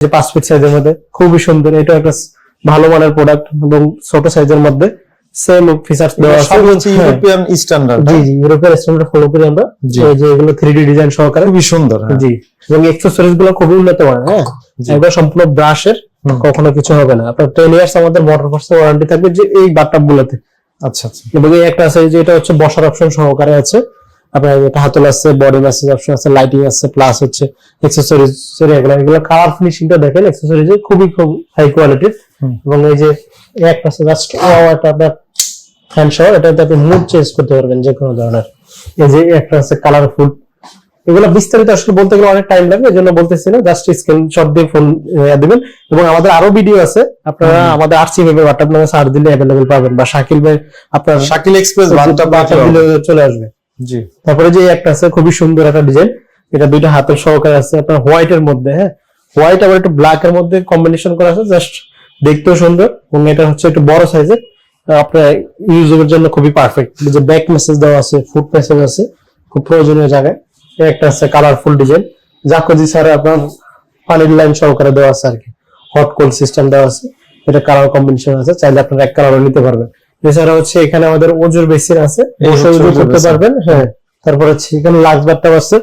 যে পাঁচ ফিট সাইজের মধ্যে। খুবই সুন্দর। এটা একটা ভালো মানের প্রোডাক্ট এবং ছোট সাইজের মধ্যে সেম ফিচার্স দেওয়া আছে। সব হচ্ছে হ্যাঁ, ইউরোপিয়ান স্ট্যান্ডার্ড জি জি ইউরোপের স্ট্যান্ডার্ড ফলো করি আমরা। এই যে এগুলো থ্রি ডি ডিজাইন সহকারে। খুবই সুন্দর হ্যাঁ। জি এবং এক্সেসরিজগুলো খুবই উন্নত মানের হ্যাঁ। একবার সম্পূর্ণ ব্রাশের। কখনো কিছু হবে না। আপনার টেন ইয়ার্স আমাদের মোটর পার্টস ওয়ারেন্টি থাকবে যে এই বাথটাব গুলোতে। আচ্ছা আচ্ছা। এবং এই একটা আছে যে এটা হচ্ছে বসার অপশন সহকারে আছে। আপনার এটা হাতল আছে বডি ম্যাসেজ অপশন আছে লাইটিং আছে প্লাস হচ্ছে এক্সেসরিজ এগুলো এগুলো কালার ফিনিশিংটা দেখেন এক্সেসরিজ খুবই খুব হাই কোয়ালিটির এবং এই যে একটা জাস্ট একটা আপনার ফ্যান সহ এটাতে আপনি মুড চেঞ্জ করতে পারবেন যে কোনো ধরনের। এই যে এই একটা আছে কালারফুল এগুলো বিস্তারিত আসলে বলতে গেলে অনেক টাইম লাগবে এই জন্য বলতেছি না জাস্ট স্ক্রিনশট দিয়ে ফোন দিবেন। এবং আমাদের আরও ভিডিও আছে আপনারা আমাদের আরসি ভেবে হোয়াটসঅ্যাপ নামে সার্চ দিলে অ্যাভেলেবেল পাবেন বা শাকিল ভাই আপনার শাকিল এক্সপ্রেস দিলে চলে আসবে। তারপরে যে একটা আছে, খুবই সুন্দর একটা ডিজাইন। এটা দুইটা হাতের সহকারে আছে, আপনার হোয়াইট এর মধ্যে হ্যাঁ? হোয়াইট আবার একটু ব্ল্যাক এর মধ্যে কম্বিনেশন করা আছে জাস্ট দেখতেও সুন্দর এবং এটা হচ্ছে একটু বড় সাইজের আপনার ইউজের জন্য খুবই পারফেক্ট যে ব্যাক মেসেজ দেওয়া আছে ফুট মেসেজ আছে, খুব প্রয়োজনীয় জায়গায়। একটা আছে কালারফুল ডিজাইন। জাকোজি স্যার আপনার পানির লাইন সহকারে দেওয়া আছে আর কি। হট কোল্ড সিস্টেম দেওয়া আছে। এটা কালার কম্বিনেশন আছে, চাইলে আপনারা এক কালারও নিতে পারবেন। এছাড়া হচ্ছে এখানে আমাদের ওজোর বেসিন আছে। এই বসে উজু করতে পারবেন হ্যাঁ। তারপর হচ্ছে এখানে লাক্স বাথটাব আছে।